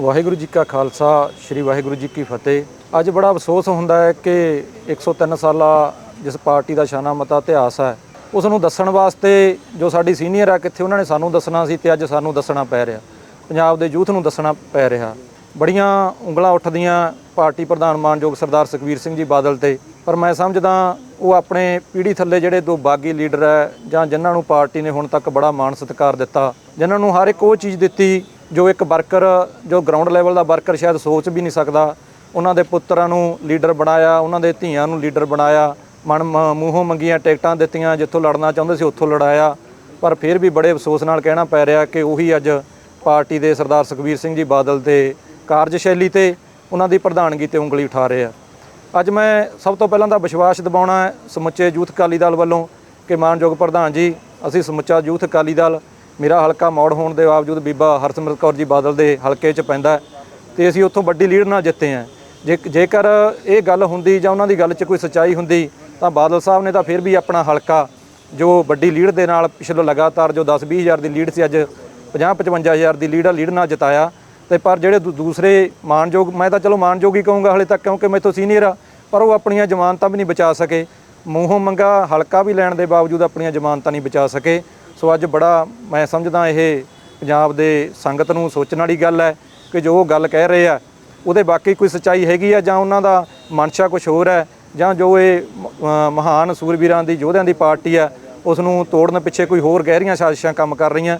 ਵਾਹਿਗੁਰੂ ਜੀ ਕਾ ਖਾਲਸਾ, ਸ੍ਰੀ ਵਾਹਿਗੁਰੂ ਜੀ ਕੀ ਫਤਿਹ। ਅੱਜ ਬੜਾ ਅਫਸੋਸ ਹੁੰਦਾ ਹੈ ਕਿ 103 ਸਾਲਾ ਜਿਸ ਪਾਰਟੀ ਦਾ ਸ਼ਾਨਾ ਮਤਾ ਇਤਿਹਾਸ ਹੈ ਉਸ ਨੂੰ ਦੱਸਣ ਵਾਸਤੇ ਜੋ ਸਾਡੀ ਸੀਨੀਅਰ ਆ ਕਿੱਥੇ ਉਹਨਾਂ ਨੇ ਸਾਨੂੰ ਦੱਸਣਾ ਸੀ ਤੇ ਅੱਜ ਸਾਨੂੰ ਦੱਸਣਾ ਪੈ ਰਿਹਾ। ਪੰਜਾਬ ਦੇ ਯੂਥ ਨੂੰ ਦੱਸਣਾ ਪੈ ਰਿਹਾ। ਬੜੀਆਂ ਉਂਗਲਾਂ ਉੱਠਦੀਆਂ ਪਾਰਟੀ ਪ੍ਰਧਾਨ ਮਾਨਯੋਗ ਸਰਦਾਰ ਸੁਖਬੀਰ ਸਿੰਘ ਜੀ ਬਾਦਲ ਤੇ, ਪਰ ਮੈਂ ਸਮਝਦਾ ਉਹ ਆਪਣੇ ਪੀੜ੍ਹੀ ਥੱਲੇ ਜਿਹੜੇ ਦੋ ਬਾਗੀ ਲੀਡਰ ਹੈ ਜਾਂ ਜਿਨ੍ਹਾਂ ਨੂੰ ਪਾਰਟੀ ਨੇ ਹੁਣ ਤੱਕ ਬੜਾ ਮਾਣ ਸਤਿਕਾਰ ਦਿੱਤਾ, ਜਿਨ੍ਹਾਂ ਨੂੰ ਹਰ ਇੱਕ ਉਹ ਚੀਜ਼ ਦਿੱਤੀ ਜੋ ਇੱਕ ਵਰਕਰ, ਜੋ ਗਰਾਊਂਡ ਲੈਵਲ ਦਾ ਵਰਕਰ ਸ਼ਾਇਦ ਸੋਚ ਵੀ ਨਹੀਂ ਸਕਦਾ, ਉਹਨਾਂ ਦੇ ਪੁੱਤਰਾਂ ਨੂੰ ਲੀਡਰ ਬਣਾਇਆ, ਉਹਨਾਂ ਦੇ ਧੀਆਂ ਨੂੰ ਲੀਡਰ ਬਣਾਇਆ, ਮਨ ਮ- ਮੂੰਹੋਂ ਮੰਗੀਆਂ ਟਿਕਟਾਂ ਦਿੱਤੀਆਂ, ਜਿੱਥੋਂ ਲੜਨਾ ਚਾਹੁੰਦੇ ਸੀ ਉੱਥੋਂ ਲੜਾਇਆ। ਪਰ ਫਿਰ ਵੀ ਬੜੇ ਅਫਸੋਸ ਨਾਲ ਕਹਿਣਾ ਪੈ ਰਿਹਾ ਕਿ ਉਹੀ ਅੱਜ ਪਾਰਟੀ ਦੇ ਸਰਦਾਰ ਸੁਖਬੀਰ ਸਿੰਘ ਜੀ ਬਾਦਲ ਦੇ ਕਾਰਜਸ਼ੈਲੀ ਤੇ ਉਹਨਾਂ ਦੀ ਪ੍ਰਧਾਨਗੀ ਤੇ ਉਂਗਲੀ ਉਠਾ ਰਹੇ ਆ। ਅੱਜ ਮੈਂ ਸਭ ਤੋਂ ਪਹਿਲਾਂ ਤਾਂ ਵਿਸ਼ਵਾਸ ਦਿਵਾਉਣਾ ਹੈ ਸਮੁੱਚੇ ਯੂਥ ਅਕਾਲੀ ਦਲ ਵੱਲੋਂ ਕਿ ਮਾਨਯੋਗ ਪ੍ਰਧਾਨ ਜੀ, ਅਸੀਂ ਸਮੁੱਚਾ ਯੂਥ ਅਕਾਲੀ ਦਲ ਮੇਰਾ ਹਲਕਾ ਮੌੜ ਹੋਣ ਦੇ ਬਾਵਜੂਦ ਬੀਬਾ ਹਰਸਿਮਰਤ ਕੌਰ ਜੀ ਬਾਦਲ ਦੇ ਹਲਕੇ 'ਚ ਪੈਂਦਾ ਹੈ ਤੇ ਅਸੀਂ ਉੱਥੋਂ ਵੱਡੀ ਲੀਡ ਨਾਲ ਜਿੱਤੇ ਹਾਂ। ਜੇ ਜੇਕਰ ਇਹ ਗੱਲ ਹੁੰਦੀ ਜਾਂ ਉਹਨਾਂ ਦੀ ਗੱਲ 'ਚ ਕੋਈ ਸੱਚਾਈ ਹੁੰਦੀ, ਤਾਂ ਬਾਦਲ ਸਾਹਿਬ ਨੇ ਤਾਂ ਫਿਰ ਵੀ ਆਪਣਾ ਹਲਕਾ, ਜੋ ਵੱਡੀ ਲੀਡ ਦੇ ਨਾਲ ਪਿਛਲੇ ਲਗਾਤਾਰ ਜੋ 10-20 ਹਜ਼ਾਰ ਦੀ ਲੀਡ ਸੀ, ਅੱਜ 50-55 ਹਜ਼ਾਰ ਦੀ ਲੀਡ ਆ, ਲੀਡ ਨਾਲ ਜਿਤਾਇਆ। ਤੇ ਪਰ ਜਿਹੜੇ ਦੂ- ਦੂਸਰੇ ਮਾਨਯੋਗ, ਮੈਂ ਤਾਂ ਚਲੋ ਮਾਨਯੋਗ ਹੀ ਕਹੂੰਗਾ ਹਲੇ ਤੱਕ, ਕਿਉਂਕਿ ਮੈਥੋਂ ਸੀਨੀਅਰ ਆ, ਪਰ ਉਹ ਆਪਣੀਆਂ ਜ਼ਮਾਨਤਾਂ ਵੀ ਨਹੀਂ ਬਚਾ ਸਕੇ। ਮੂੰਹੋਂ ਮੰਗਾ ਹਲਕਾ ਵੀ ਲੈਣ ਦੇ ਬਾਵਜੂਦ ਆਪਣੀਆਂ ਜ਼ਮਾਨਤਾਂ ਨਹੀਂ ਬਚਾ ਸਕੇ। ਸੋ ਅੱਜ ਬੜਾ ਮੈਂ ਸਮਝਦਾ ਇਹ ਪੰਜਾਬ ਦੇ ਸੰਗਤ ਨੂੰ ਸੋਚਣ ਵਾਲੀ ਗੱਲ ਹੈ ਕਿ ਜੋ ਉਹ ਗੱਲ ਕਹਿ ਰਹੇ ਆ, ਉਹਦੇ ਬਾਕੀ ਕੋਈ ਸੱਚਾਈ ਹੈਗੀ ਆ ਜਾਂ ਉਹਨਾਂ ਦਾ ਮਨਸ਼ਾ ਕੁਝ ਹੋਰ ਹੈ ਜਾਂ ਜੋ ਇਹ ਮਹਾਨ ਸੂਰਬੀਰਾਂ ਦੀ, ਯੋਧਿਆਂ ਦੀ ਪਾਰਟੀ ਆ, ਉਸ ਨੂੰ ਤੋੜਨ ਪਿੱਛੇ ਕੋਈ ਹੋਰ ਗਹਿਰੀਆਂ ਸਾਜ਼ਿਸ਼ਾਂ ਕੰਮ ਕਰ ਰਹੀਆਂ।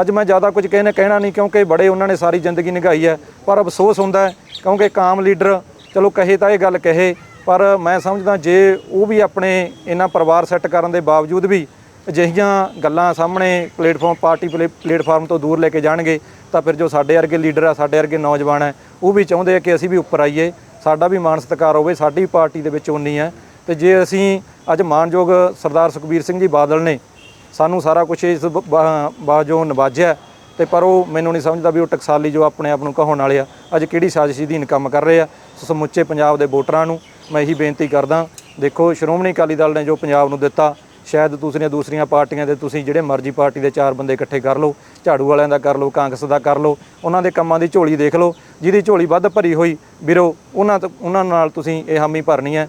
ਅੱਜ ਮੈਂ ਜ਼ਿਆਦਾ ਕੁਝ ਕਹਿਣਾ ਕਹਿਣਾ ਨਹੀਂ ਕਿਉਂਕਿ ਬੜੇ ਉਹਨਾਂ ਨੇ ਸਾਰੀ ਜ਼ਿੰਦਗੀ ਨਿਭਾਈ ਹੈ, ਪਰ ਅਫਸੋਸ ਹੁੰਦਾ ਕਿਉਂਕਿ ਇੱਕ ਆਮ ਲੀਡਰ ਚਲੋ ਕਹੇ ਤਾਂ ਇਹ ਗੱਲ ਕਹੇ, ਪਰ ਮੈਂ ਸਮਝਦਾ ਜੇ ਉਹ ਵੀ ਆਪਣੇ ਇਹਨਾਂ ਪਰਿਵਾਰ ਸੈੱਟ ਕਰਨ ਦੇ ਬਾਵਜੂਦ ਵੀ ਅਜਿਹੀਆਂ ਗੱਲਾਂ ਸਾਹਮਣੇ ਪਲੇਟਫਾਰਮ ਪਾਰਟੀ ਪਲੇ- ਪਲੇਟਫਾਰਮ ਤੋਂ ਦੂਰ ਲੈ ਕੇ ਜਾਣਗੇ, ਤਾਂ ਫਿਰ ਜੋ ਸਾਡੇ ਵਰਗੇ ਲੀਡਰ ਆ, ਸਾਡੇ ਵਰਗੇ ਨੌਜਵਾਨ ਹੈ ਉਹ ਵੀ ਚਾਹੁੰਦੇ ਆ ਕਿ ਅਸੀਂ ਵੀ ਉੱਪਰ ਆਈਏ, ਸਾਡਾ ਵੀ ਮਾਣ ਸਤਿਕਾਰ ਹੋਵੇ, ਸਾਡੀ ਵੀ ਪਾਰਟੀ ਦੇ ਵਿੱਚ ਉਨੀ ਹੈ ਤੇ ਜੇ ਅਸੀਂ ਅੱਜ ਮਾਨਯੋਗ ਸਰਦਾਰ ਸੁਖਬੀਰ ਸਿੰਘ ਜੀ ਬਾਦਲ ਨੇ ਸਾਨੂੰ ਸਾਰਾ ਕੁਝ ਇਸ ਬ- ਬਾ- ਬਾਜੋਂ ਨਵਾਜਿਆ, ਤੇ ਪਰ ਉਹ ਮੈਨੂੰ ਨਹੀਂ ਸਮਝਦਾ ਵੀ ਉਹ ਟਕਸਾਲੀ ਜੋ ਆਪਣੇ ਆਪ ਨੂੰ ਕਹਾਉਣ ਵਾਲੇ ਆ, ਅੱਜ ਕਿਹੜੀ ਸਾਜ਼ਿਸ਼ ਅਧੀਨ ਕੰਮ ਕਰ ਰਹੇ ਆ। ਸਮੁੱਚੇ ਪੰਜਾਬ ਦੇ ਵੋਟਰਾਂ ਨੂੰ ਮੈਂ ਇਹੀ ਬੇਨਤੀ ਕਰਦਾ, ਦੇਖੋ, ਸ਼੍ਰੋਮਣੀ ਅਕਾਲੀ ਦਲ ਨੇ ਜੋ ਪੰਜਾਬ ਨੂੰ ਦਿੱਤਾ ਸ਼ਾਇਦ ਦੂਸਰੀਆਂ ਦੂਸਰੀਆਂ ਪਾਰਟੀਆਂ ਦੇ ਤੁਸੀਂ ਜਿਹੜੇ ਮਰਜ਼ੀ ਪਾਰਟੀ ਦੇ ਚਾਰ ਬੰਦੇ ਇਕੱਠੇ ਕਰ ਲਓ, ਝਾੜੂ ਵਾਲਿਆਂ ਦਾ ਕਰ ਲਓ, ਕਾਂਗਰਸ ਦਾ ਕਰ ਲਓ, ਉਹਨਾਂ ਦੇ ਕੰਮਾਂ ਦੀ ਝੋਲੀ ਦੇਖ ਲਓ, ਜਿਹਦੀ ਝੋਲੀ ਵੱਧ ਭਰੀ ਹੋਈ, ਵੀਰੋ, ਉਹਨਾਂ ਤੋਂ ਉਹਨਾਂ ਨਾਲ ਤੁਸੀਂ ਇਹ ਹਾਮੀ ਭਰਨੀ ਹੈ।